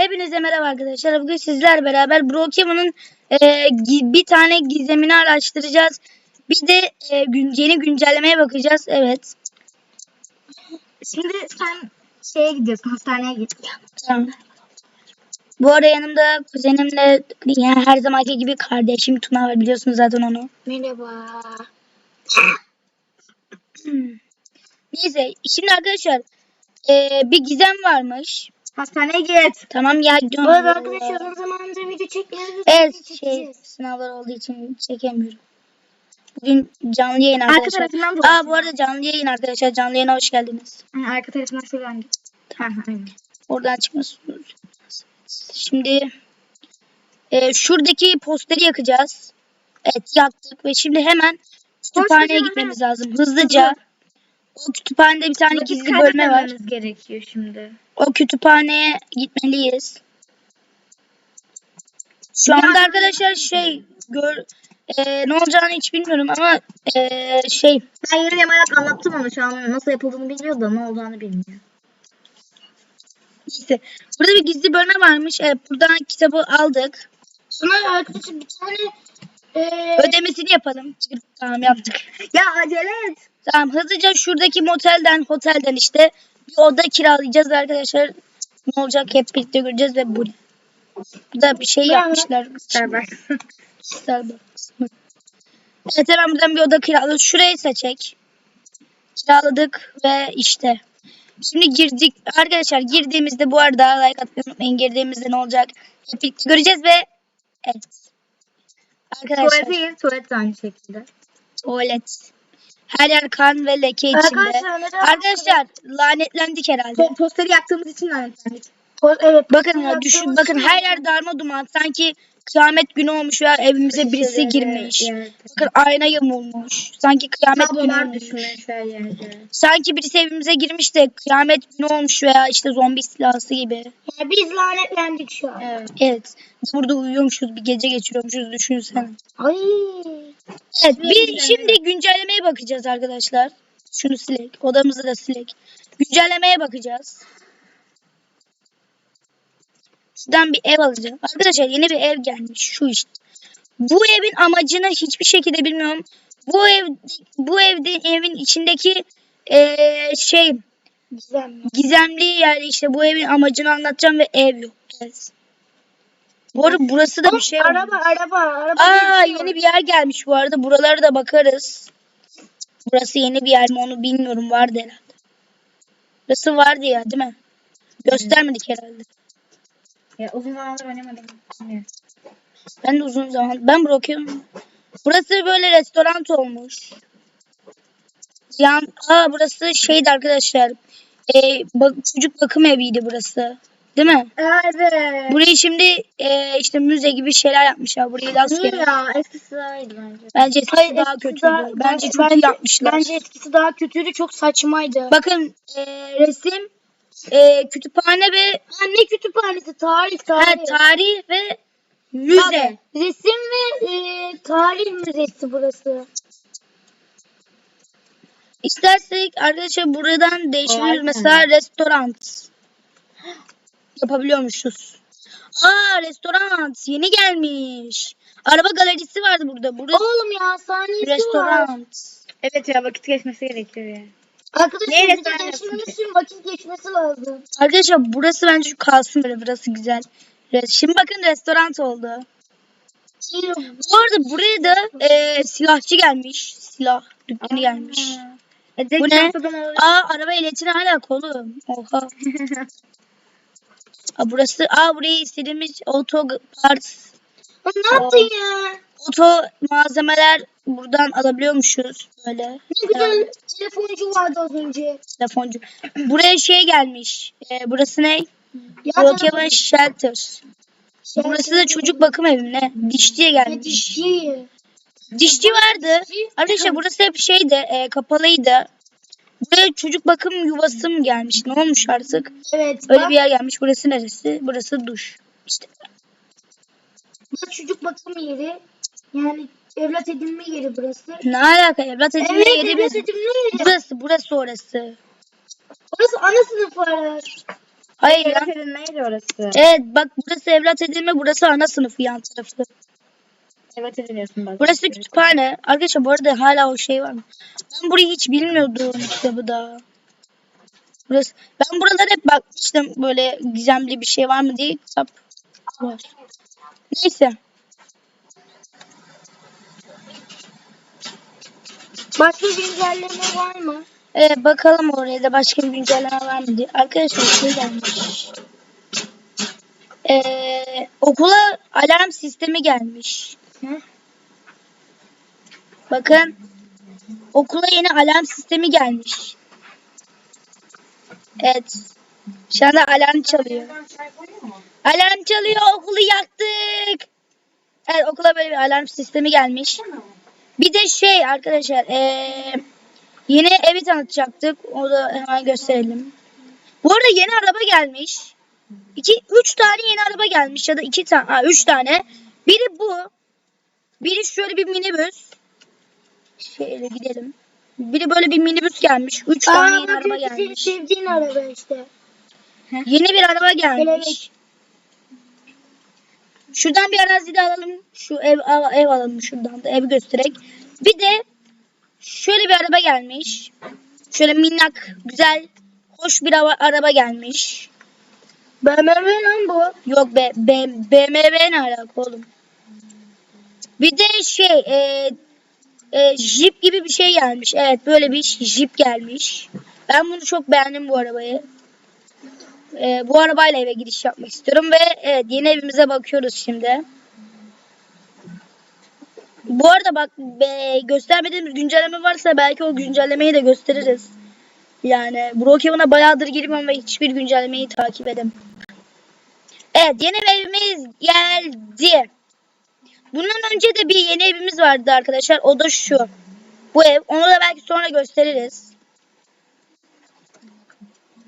Hepinize merhaba arkadaşlar. Bugün sizler beraber Brokeman'ın e, bir tane gizemini araştıracağız. Bir de e, gün, yeni güncellemeye bakacağız. Evet. Şimdi sen şeye gidiyorsun, hastaneye git. Tamam. Bu arada yanımda kuzenimle yani her zamanki gibi kardeşim Tuna var. Biliyorsunuz zaten onu. Merhaba. Neyse şimdi arkadaşlar e, bir gizem varmış. Hastaneye git. Tamam ya. Bu arada arkadaşlar uzun zamandır video çekmiyoruz. Evet şey sınavlar olduğu için çekemiyorum. Bugün canlı yayın Arka arkadaşlar. tarafından Aa bu arada canlı yayın arkadaşlar. Canlı yayına hoş geldiniz. Ha, arka tarafından şuradan git. Aynen. Oradan çıkmasınız. Şimdi e, şuradaki posteri yakacağız. Evet yaktık ve şimdi hemen kütüphaneye gitmemiz lazım. Hızlıca. O kütüphanede bir tane Vakit gizli bölme var. kaybetmememiz gerekiyor şimdi. O kütüphaneye gitmeliyiz. Şu anda arkadaşlar şey gör e, ne olacağını hiç bilmiyorum ama e, şey Ben yarı yamalak anlattım ama şu an nasıl yapıldığını biliyor da ne olacağını bilmiyor. neyse. Burada bir gizli bölme varmış. Evet, buradan kitabı aldık. Sonra arkadaşlar bir tane e, Ödemesini yapalım. Tamam yaptık. ya acele et. Tamam hızlıca şuradaki motelden otelden işte bir oda kiralayacağız arkadaşlar. Ne olacak hep birlikte göreceğiz ve bu. Burada bir şey yapmışlar. Starbucks. Starbucks. Evet hemen buradan bir oda kiraladık. Şurayı seçek. Kiraladık ve işte. Şimdi girdik. Arkadaşlar girdiğimizde bu arada like atmayı unutmayın. Girdiğimizde ne olacak? Hep birlikte göreceğiz ve evet. Arkadaşlar Tuvalete gir. Tuvalet aynı şekilde. tuvalet. Her yer kan ve leke içinde. Arkadaşlar, neden- Arkadaşlar lanetlendik herhalde. Po- posteri yaktığımız için lanetlendik. evet. Bakın ya düşün bakın her yer darma duman. Sanki kıyamet günü olmuş veya evimize birisi girmiş. Bakın ayna yamulmuş. Sanki kıyamet günü Tablolar olmuş. düşmüş her yerde. Sanki birisi evimize girmiş de kıyamet günü olmuş veya işte zombi istilası gibi. Yani biz lanetlendik şu an. Evet. Evet. Biz burada uyuyormuşuz, bir gece geçiriyormuşuz düşünsene. Ay. Evet, bir şimdi güncellemeye bakacağız arkadaşlar. Şunu silek, odamızı da silek. Güncellemeye bakacağız. Şuradan bir ev alacağım. Arkadaşlar yeni bir ev gelmiş. Şu işte. Bu evin amacını hiçbir şekilde bilmiyorum. Bu ev bu evde evin içindeki eee, şey Güzel. gizemli yani işte bu evin amacını anlatacağım ve ev yok. Evet. Bu arada burası da bir şey var. Araba, araba, araba. Aa geçiyor. yeni bir yer gelmiş bu arada. Buralara da bakarız. Burası yeni bir yer mi onu bilmiyorum. Vardı herhalde. Burası vardı ya değil mi? Göstermedik herhalde. Ya uzun zamandır oynamadım. Ben de uzun zaman. Ben bırakıyorum. Burası böyle restoran olmuş. Yan, aa burası şeydi arkadaşlar. Ee, bak, çocuk bakım eviydi burası. Değil mi? Evet. Burayı şimdi e, işte müze gibi şeyler yapmışlar. Burayı da Niye ya? Eskisi daha iyiydi bence. Bence eskisi Hayır, daha eskisi kötüydü. daha- bence ben- çok iyi bence- yapmışlar. Bence eskisi daha kötüydü. Çok saçmaydı. Bakın e, resim, e, kütüphane ve Ha, ne kütüphanesi? Tarih, ha, tarih. tarih ve müze. Tabii. Resim ve e, tarih müzesi burası. İstersek arkadaşlar buradan değişebiliriz. Mesela restoran yapabiliyormuşuz. Aa restoran yeni gelmiş. Araba galerisi vardı burada. Burası Oğlum ya saniyesi var. restoran. Evet ya vakit geçmesi gerekiyor ya. Arkadaşlar, Neyle bir de- için vakit geçmesi lazım. arkadaşlar burası bence kalsın böyle. Burası güzel. Re- Şimdi bakın restoran oldu. Bu arada buraya da e, silahçı gelmiş. Silah dükkanı gelmiş. E, Bu ne? Aa araba elektriği hala kolu. Oha. Aa, burası aa burayı istediğimiz oto parts ne yaptın ya? oto malzemeler buradan alabiliyormuşuz böyle. Ne güzel telefoncu vardı az önce. Telefoncu. Buraya şey gelmiş. E, burası ne? Brookhaven Shelter. Burası da çocuk bakım evi ne? Dişçiye gelmiş. dişi. Dişçi vardı. Dişçi. Arkadaşlar burası hep şeydi, e, kapalıydı. Buraya çocuk bakım yuvası mı gelmiş? Ne olmuş artık? Evet. Öyle bak, bir yer gelmiş. Burası neresi? Burası duş. İşte. Bu çocuk bakım yeri. Yani evlat edinme yeri burası. Ne alaka? Evlat edinme Evet yeri evlat mi? edinme yeri. Burası, burası orası. Burası ana sınıflar. Hayır Evlat ya. edinmeydi orası. Evet bak burası evlat edinme burası ana sınıfı yan tarafı. Evet ediniyorsun bazen. Burası kütüphane. Arkadaşlar bu arada hala o şey var mı? Ben burayı hiç bilmiyordum bu da. Burası. Ben buralara hep bakmıştım böyle gizemli bir şey var mı diye kitap var. Neyse. Başka güncelleme var mı? Ee, bakalım oraya da başka bir güncelleme var mı diye. Arkadaşlar şey gelmiş. Ee, okula alarm sistemi gelmiş. Bakın. Okula yeni alarm sistemi gelmiş. Evet. Şu anda alarm çalıyor. Alarm çalıyor. Okulu yaktık. Evet okula böyle bir alarm sistemi gelmiş. Bir de şey arkadaşlar. Ee, yeni evi tanıtacaktık. O da hemen gösterelim. Bu arada yeni araba gelmiş. İki, üç tane yeni araba gelmiş ya da iki tane, ha, üç tane. Biri bu. Biri şöyle bir minibüs. Şöyle gidelim. Biri böyle bir minibüs gelmiş. Üç tane yeni araba gelmiş. sevdiğin araba işte. Yeni bir araba gelmiş. Şuradan bir arazi de alalım. Şu ev ev alalım şuradan da ev göstererek. Bir de şöyle bir araba gelmiş. Şöyle minnak, güzel, hoş bir araba, gelmiş. BMW lan bu. Yok be, B- BMW ne alaka oğlum? Bir de şey, e, e, Jeep gibi bir şey gelmiş. Evet, böyle bir Jeep gelmiş. Ben bunu çok beğendim bu arabayı. E, bu arabayla eve giriş yapmak istiyorum ve evet, yeni evimize bakıyoruz şimdi. Bu arada bak be, göstermediğimiz güncelleme varsa belki o güncellemeyi de gösteririz. Yani Brookhaven'a bayağıdır girmiyorum ve hiçbir güncellemeyi takip edemem. Evet yeni evimiz geldi. Bundan önce de bir yeni evimiz vardı arkadaşlar. O da şu. Bu ev. Onu da belki sonra gösteririz.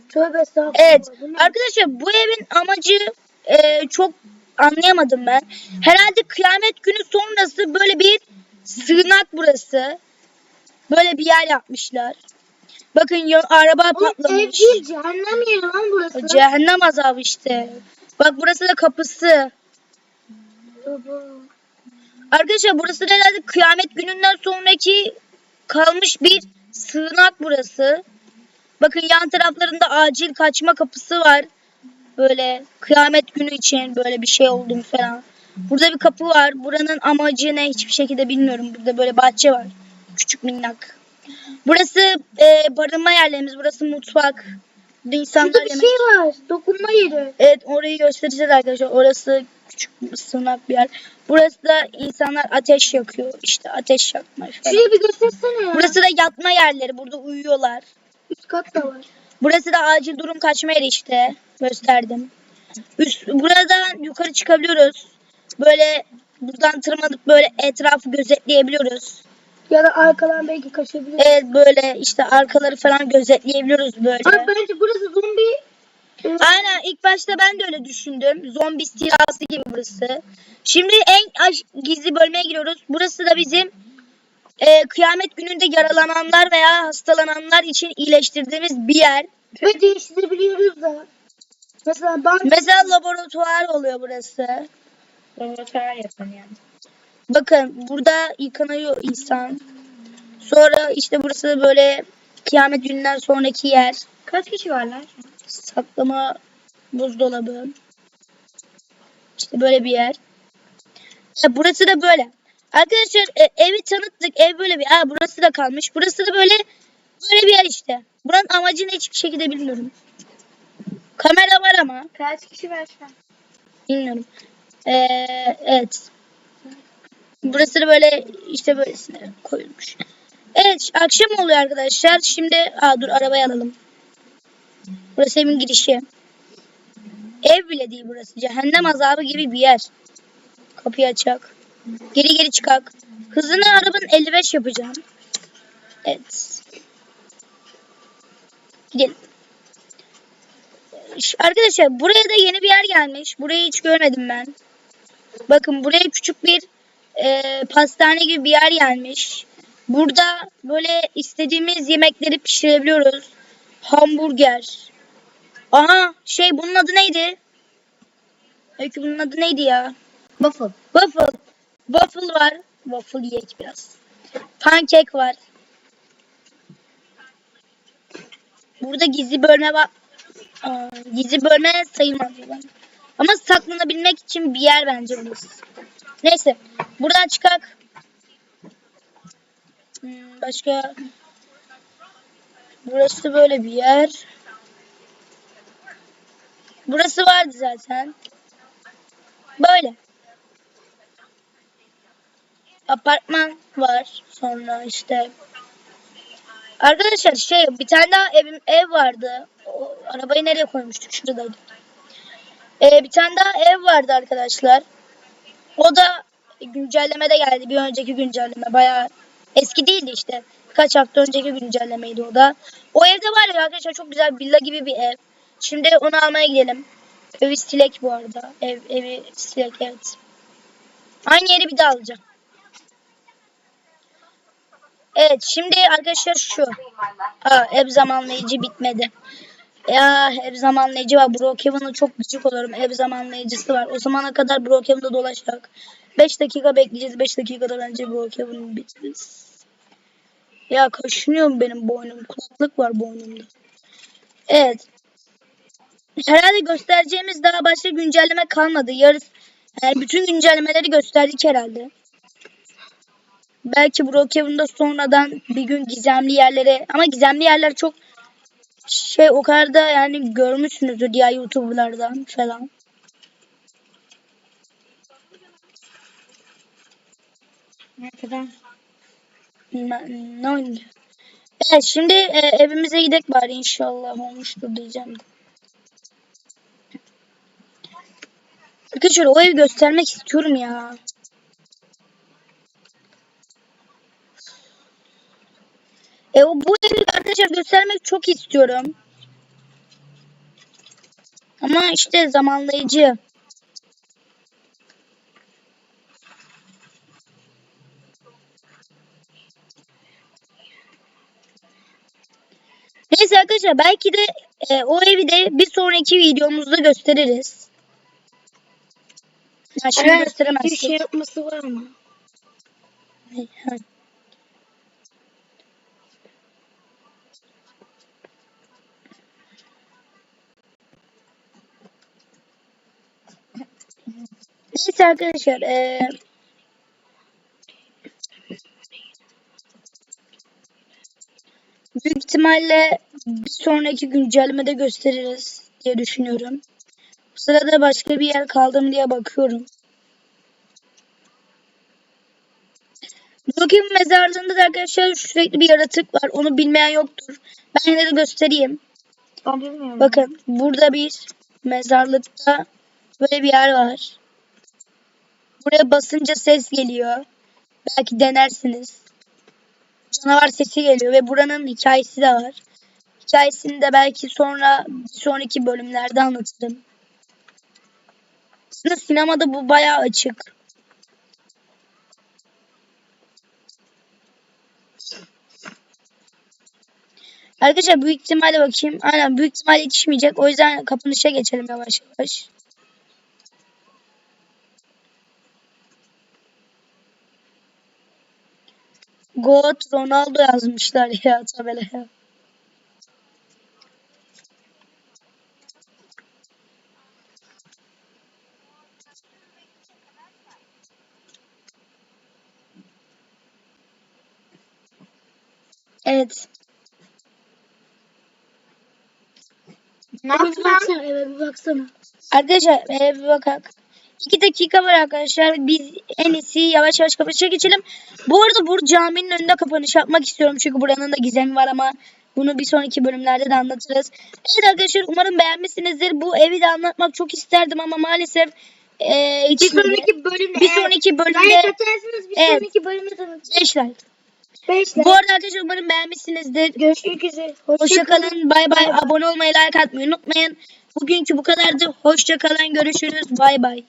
Tövbe estağfurullah. Evet. Arkadaşlar bu evin amacı e, çok anlayamadım ben. Herhalde kıyamet günü sonrası böyle bir sığınak burası. Böyle bir yer yapmışlar. Bakın ya, araba Oğlum ev patlamış. değil cehennem yeri lan burası. Cehennem azabı işte. Bak burası da kapısı. Baba. Arkadaşlar burası herhalde kıyamet gününden sonraki kalmış bir sığınak burası. Bakın yan taraflarında acil kaçma kapısı var. Böyle kıyamet günü için böyle bir şey oldu mu falan. Burada bir kapı var. Buranın amacı ne hiçbir şekilde bilmiyorum. Burada böyle bahçe var. Küçük minnak. Burası e, barınma yerlerimiz. Burası mutfak. Burada insanlar Şurada bir yemek şey var. Dokunma yeri. Evet orayı göstereceğiz arkadaşlar. Orası küçük bir sığınak bir yer. Burası da insanlar ateş yakıyor. İşte ateş yakma falan. Şurayı bir göstersene ya. Burası da yatma yerleri. Burada uyuyorlar. Üst kat da var. Burası da acil durum kaçma yeri işte. Gösterdim. Üst, buradan yukarı çıkabiliyoruz. Böyle buradan tırmanıp böyle etrafı gözetleyebiliyoruz. Ya da arkadan belki kaçabilir. Evet böyle işte arkaları falan gözetleyebiliyoruz böyle. Abi bence burası zombi. e, Aynen ilk başta ben de öyle düşündüm. Zombi istilası gibi burası. Şimdi en gizli bölmeye giriyoruz. Burası da bizim e, kıyamet gününde yaralananlar veya hastalananlar için iyileştirdiğimiz bir yer. Ve değiştirebiliyoruz da. Mesela ben Mesela laboratuvar oluyor burası. Laboratuvar yapın yani. Bakın burada yıkanıyor insan. Sonra işte burası da böyle kıyamet gününden sonraki yer. Kaç kişi varlar? Saklama buzdolabı. İşte böyle bir yer. E, burası da böyle. Arkadaşlar e, evi tanıttık. Ev böyle bir. Aa, burası da kalmış. Burası da böyle böyle bir yer işte. Buranın amacını hiçbir şekilde bilmiyorum. Kamera var ama Kaç kişi var şu an? bilmiyorum. Ee, evet. Burası da böyle işte böylesine koyulmuş. Evet akşam oluyor arkadaşlar. Şimdi aa, dur arabayı alalım. Burası evin girişi. Ev bile değil burası. Cehennem azabı gibi bir yer. Kapıyı açak. Geri geri çıkak. Hızını arabanın 55 yapacağım. Evet. Gidelim. Arkadaşlar buraya da yeni bir yer gelmiş. Burayı hiç görmedim ben. Bakın buraya küçük bir e, pastane gibi bir yer gelmiş. Burada böyle istediğimiz yemekleri pişirebiliyoruz. Hamburger. Aha şey bunun adı neydi? Öykü bunun adı neydi ya? Waffle. Waffle. Waffle var. Waffle yiyek biraz. Pankek var. Burada gizli bölme var. Aa, gizli bölme sayılmaz. Ama saklanabilmek için bir yer bence burası. Neyse. Buradan çıkak. Hmm, başka. Burası böyle bir yer. Burası vardı zaten. Böyle. Apartman var. Sonra işte. Arkadaşlar şey bir tane daha evim, ev vardı. O, arabayı nereye koymuştuk? Şuradaydı. Ee, bir tane daha ev vardı arkadaşlar. O da güncellemede geldi. Bir önceki güncelleme. Bayağı eski değildi işte. Birkaç hafta önceki güncellemeydi o da. O evde var ya arkadaşlar çok güzel villa gibi bir ev. Şimdi onu almaya gidelim. Evi Stilek bu arada. Ev, evi Stilek evet. Aynı yeri bir daha alacağım. Evet şimdi arkadaşlar şu. Aa, ev zamanlayıcı bitmedi. Ya ev zamanlayıcı var. Brookhaven'a çok gıcık olurum. Ev zamanlayıcısı var. O zamana kadar Brookhaven'da dolaşacak. 5 dakika bekleyeceğiz. 5 dakikadan önce Brookhaven bitiriz. Ya kaşınıyor benim boynum. Kulaklık var boynumda. Evet. Herhalde göstereceğimiz daha başka güncelleme kalmadı. Yarısı yani bütün güncellemeleri gösterdik herhalde. Belki Brookhaven'da sonradan bir gün gizemli yerlere ama gizemli yerler çok şey o kadar da yani görmüşsünüzdür diğer YouTuber'lardan falan. Ne kadar? Ne, oynuyor? Evet şimdi e, evimize gidek bari inşallah olmuştur diyeceğim. Arkadaşlar o evi göstermek istiyorum ya. E bu evi arkadaşlar göstermek çok istiyorum. Ama işte zamanlayıcı. Neyse arkadaşlar belki de e, o evi de bir sonraki videomuzda gösteririz. Ha, şimdi Evet, bir gösteremezdik. şey yapması var mı? Neyse arkadaşlar eee büyük ihtimalle bir sonraki güncellemede gösteririz diye düşünüyorum. Bu sırada başka bir yer kaldı mı diye bakıyorum. Brookhaven mezarlığında da arkadaşlar sürekli bir yaratık var. Onu bilmeyen yoktur. Ben yine de göstereyim. Ben bilmiyorum. Bakın burada bir mezarlıkta böyle bir yer var. Buraya basınca ses geliyor. Belki denersiniz. Canavar sesi geliyor ve buranın hikayesi de var. Hikayesini de belki sonra bir sonraki bölümlerde anlatırım. Aslında sinemada bu bayağı açık. Arkadaşlar büyük ihtimalle bakayım. Aynen büyük ihtimalle yetişmeyecek. O yüzden kapanışa geçelim yavaş yavaş. God Ronaldo yazmışlar ya tabelaya. Evet. Ne yaptın? Eve bir baksana. Arkadaşlar e, bir bakalım. 2 dakika var arkadaşlar. Biz en iyisi yavaş yavaş kapanışa geçelim. Bu arada bu caminin önünde kapanış yapmak istiyorum. Çünkü buranın da gizemi var ama bunu bir sonraki bölümlerde de anlatırız. Evet arkadaşlar umarım beğenmişsinizdir. Bu evi de anlatmak çok isterdim ama maalesef e, Bir sonraki bölümde. bir sonraki bölümde Like atarsınız bir Evet. sonraki bölümde tanıtırız. 5 like. 5 Bu arada arkadaşlar umarım beğenmişsinizdir. Görüşmek üzere. Hoşçakalın. Bay bay. Abone olmayı, like atmayı unutmayın. Bugünkü bu kadardı. Hoşçakalın. Görüşürüz. Bay bay.